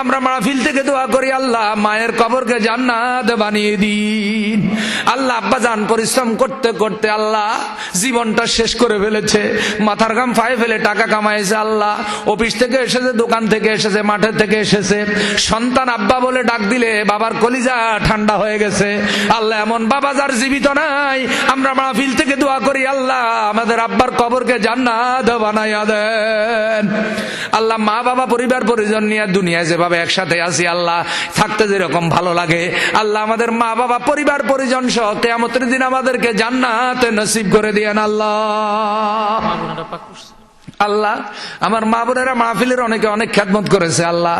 আমরা মাহফিল থেকে দোয়া করি, আল্লাহ মায়ের কবরকে জান্নাত বানিয়ে দিন। আল্লাহ আব্বা যান পরিশ্রম করতে করতে আল্লাহ জীবনটা শেষ করে ফেলেছে। মাথার গাম ফায়ে ফেলে টাকা কামাইছে আল্লাহ। অফিস থেকে এসেছে, দোকান থেকে এসেছে মাঠের থেকে এসেছে। সন্তান আব্বা বলে ডাক দিলে বাবার কলিজা ঠান্ডা হয়ে গেছে। আল্লাহ এমন বাবা যার জীবিত নাই। আমরা মাহফিল থেকে দোয়া করি, আল্লাহ আমাদের আব্বার কবরকে জান্নাত বানাইয়া দেন। আল্লাহ মা বাবা পরিবার পরিজন নিয়ে দুনিয়ায় যেভাবে একসাথে আছি, আল্লাহ, থাকতে যেরকম ভালো লাগে। আল্লাহ আমাদের মা, বাবা, পরিবার, পরিজন সহ কেয়ামতের দিন আমাদেরকে জান্নাতে নসিব করে দিয়েন, আল্লাহ। আল্লাহ, আমার মা বোনেরা মাহফিলের অনেকে অনেক খ্যাতমত করেছে, আল্লাহ।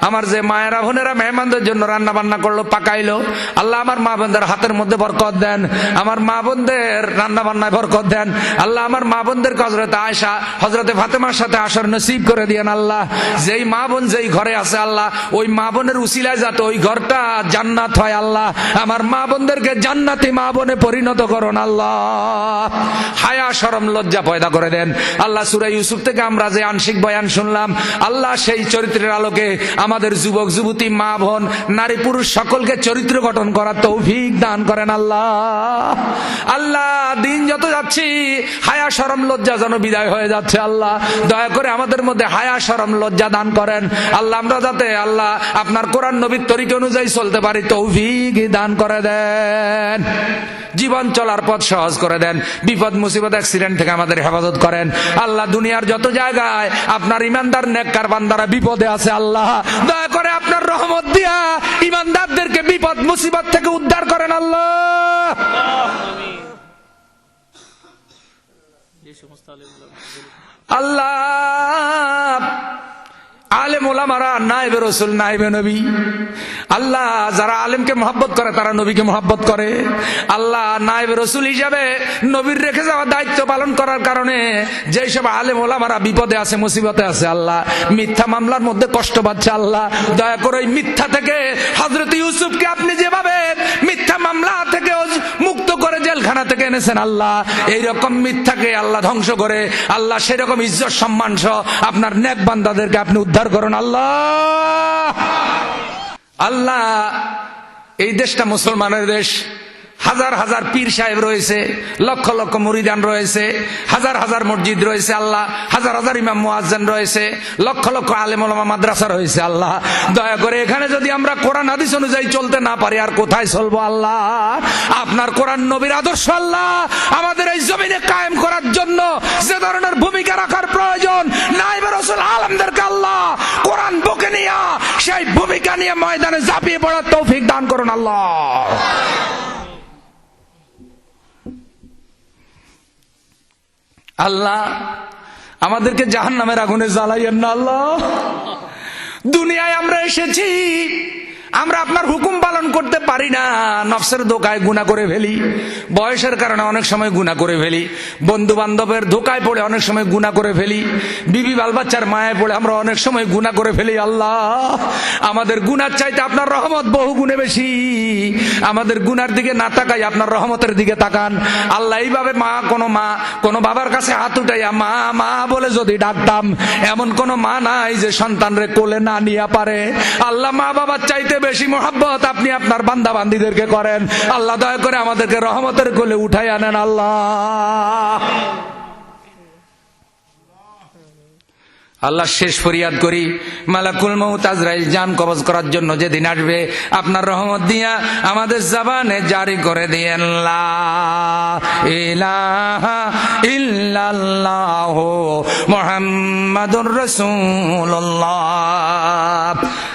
আমার যে মায়েরা, বোনেরা মেহমানদের জন্য রান্না বান্না করল, পাকাইলো। আল্লাহ আমার মা বোনদের হাতের মধ্যে বরকত দেন। আমার মা বোনদের রান্না বান্নায় বরকত দেন। আল্লাহ আমার মা বোনদের হজরত আয়সা হজরতে ফাতেমার সাথে আসর নসিব করে দিয়েন, আল্লাহ। যেই মা বোন যেই ঘরে আছে, আল্লাহ, ওই মা বোনের উসিলায় যাতে ওই ঘরটা জান্নাত হয়, আল্লাহ। আমার মা বোনদেরকে জান্নাতি মা বোনে পরিণত করুন, আল্লাহ। হায়া সরম লজ্জা পয়দা করে দেন। আল্লাহ সুরাই ইউসুফ থেকে আমরা যে আংশিক বয়ান শুনলাম, আল্লাহ সেই চরিত্রের আলোকে আমাদের যুবক, যুবতী, মা, বোন, নারী, পুরুষ সকলকে চরিত্র গঠন করার তৌফিক দান করেন আল্লাহ। আল্লাহ, দিন যত যাচ্ছি, হায়া, সরম, লজ্জা যেন বিদায় হয়ে যাচ্ছে আল্লাহ। দয়া করে আমাদের মধ্যে হায়া, সরম, লজ্জা দান করেন। আল্লাহ, আমরা যাতে আল্লাহ আপনার কোরআন নবীর তরিক অনুযায়ী চলতে পারি, তৌফিক দান করে দেন। জীবন চলার পথ সহজ করে দেন। বিপদ, মুসিবত, অ্যাক্সিডেন্ট থেকে আমাদের হেফাজত করেন। আল্লাহ দুনিয়ার যত জায়গায় আপনার ইমানদার নেককার বান্দারা বিপদে আছে আল্লাহ। দয়া করে আপনার রহমত দিয়া ইমানদারদেরকে বিপদ, মুসিবত থেকে উদ্ধার করেন আল্লাহ। আল্লাহ। আলেম ওলামারা নাইবে রসুল নাইবে নবী। আল্লাহ যারা আলেমকে মহাব্বত করে, তারা নবীকে মহাব্বত করে। আল্লাহ নাইবে রসুল হিসাবে নবীর রেখে যাওয়া দায়িত্ব পালন করার কারণে যেই সব আলেম ওলামারা বিপদে আছে, মুসিবতে আছে, আল্লাহ মিথ্যা মামলার মধ্যে কষ্ট পাচ্ছে, আল্লাহ দয়া করে মিথ্যা থেকে এনেছেন আল্লাহ, এইরকম মিথ্যাকে আল্লাহ ধ্বংস করে, আল্লাহ সেরকম ইজ্জত সম্মান সহ আপনার নেক বান্দাদেরকে আপনি উদ্ধার করুন, আল্লাহ! আল্লাহ, এই দেশটা মুসলমানের দেশ। হাজার হাজার পীর সাহেব রয়েছে, লক্ষ লক্ষ মুরিদান রয়েছে, হাজার হাজার মসজিদ রয়েছে আল্লাহ, হাজার হাজার ইমাম মুয়াজ্জান রয়েছে, লক্ষ লক্ষ আলেম মাদ্রাসা রয়েছে আল্লাহ। দয়া করে এখানে যদি আমরা কোরআন হাদিস অনুযায়ী চলতে না পারি, আর কোথায় চলবো আল্লাহ? আপনার কোরআন নবীর আদর্শ আল্লাহ। আমাদের এই জমিনে কায়েম করার জন্য যে ধরনের ভূমিকা রাখার প্রয়োজন নাইবে রসুল আলমদেরকে আল্লাহ কোরআন বুকে নিয়ে সেই ভূমিকা নিয়ে ময়দানে ঝাঁপিয়ে পড়ার তৌফিক দান করুন আল্লাহ। আল্লাহ আমাদেরকে জাহান নামের আগুনে জ্বালাইয়েন না আল্লাহ। দুনিয়ায় আমরা এসেছি আমরা আপনার হুকুম পালন করতে পারি না। নফসের ধোকায় গুণা করে ফেলি। বয়সের কারণে অনেক সময় গুণা করে ফেলি। বন্ধু বান্ধবের ধোকায় পড়ে অনেক সময় গুণা করে ফেলি। বিবি বাল বাচ্চার মায়ায় পড়ে আমরা অনেক সময় গুণা করে ফেলি। আল্লাহ, আমাদের গুনার চাইতে আপনার রহমত বহু গুণে বেশি। আমাদের গুনার দিকে না তাকাই, আপনার রহমতের দিকে তাকান। আল্লাহ, এইভাবে মা, কোনো মা, কোনো বাবার কাছে হাত উঠাইয়া, মা মা বলে যদি ডাকতাম, এমন কোন মা নাই যে সন্তানরে কোলে না নিয়ে পারে। আল্লাহ, মা বাবার চাইতে বেশি মোহাব্বত আপনি আপনার বান্দা বান্দিদেরকে করেন। আল্লাহ দয়া করে আমাদেরকে রহমতের কোলে উঠাই আনেন, আল্লাহ। আল্লাহ শেষ ফরিয়াদ করি। মালাকুল মৌত জান কবজ করার জন্য যেদিন আসবে, আপনার রহমত দিয়া আমাদের জবানে জারি করে দিয়েন। মুহাম্মাদুর রাসূলুল্লাহ।